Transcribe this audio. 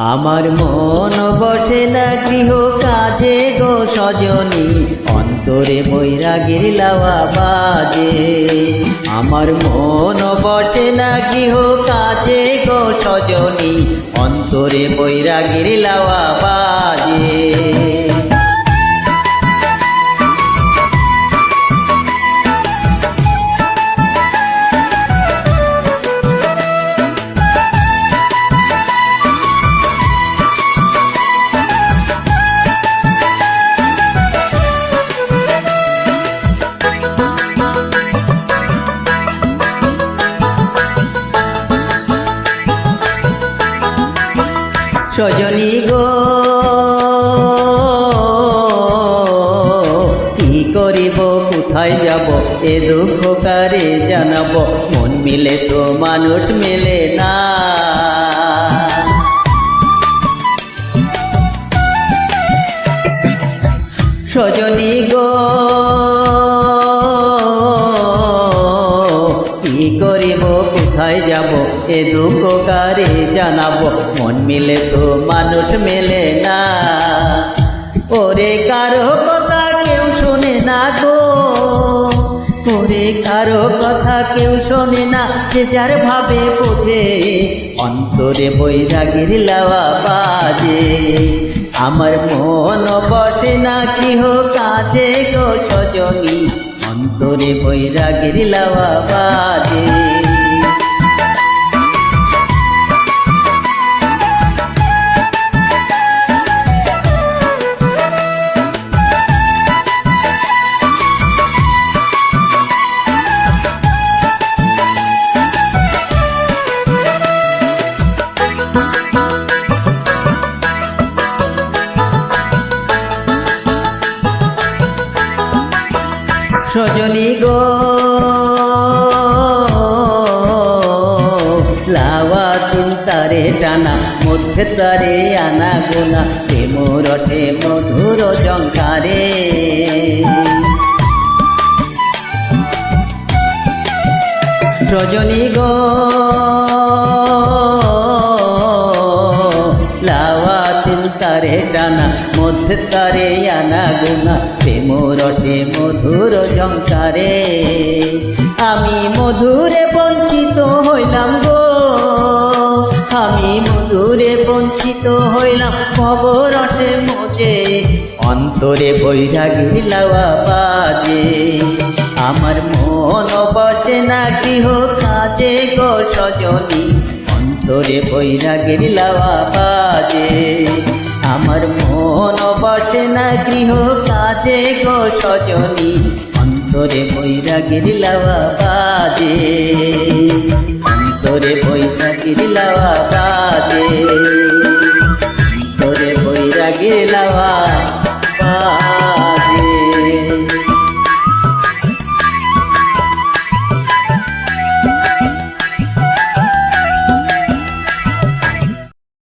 আমার মন বসে না, গৃহ কাজে গো সজনী। অন্তরে বৈরাগীর লাওয়া বাজে। আমার মন বসে না, গৃহ কাজে গো সজনী। অন্তরে বৈরাগীর লাওয়া বাজে। সজনী গো, কি করিব, কোথায় যাব, এ দুঃখকারে জানাব? মন মিলে তো মানুষ মেলে না। যাব, এ দুঃখ কারে জানাব। মন মিলে তো মানুষ মেলে না। ওরে কারও কথা কেউ শোনে না গো। ওরে কারও কথা কেউ শোনে না, যে যার ভাবে বোঝে। অন্তরে বৈরাগীর লাওয়া বাজে। আমার মন বসে না, কি হো কাজে গো সজনী। অন্তরে বৈরাগীর লাওয়া বাজে। সজনী গো, লাওয়া তুম তারে টানা, মধ্যে তারে আনা গোনা, প্রেম রসে মধুর জঙ্কারে সজনী গো, লাওয়া তিল তারে টানা মধ্যে তারে আনা গুনা প্রেম রসে মধুর জঙ্কারে আমি মধুরে বঞ্চিত হইলাম গো। আমি মধুরে বঞ্চিত হইলাম খবরসে মজে। অন্তরে বৈরাগীর লাওয়া বাজে। আমার মন বসে না, গৃহ কাজে গো সজনী। অন্তরে বৈরাগীর লাওয়া গৃহ কাজে গো সজনী, অন্তরে বৈরাগীর লাওয়া বাজে। অন্তরে বৈরাগীর লাওয়া বাজে। অন্তরে বৈরাগীর লাওয়া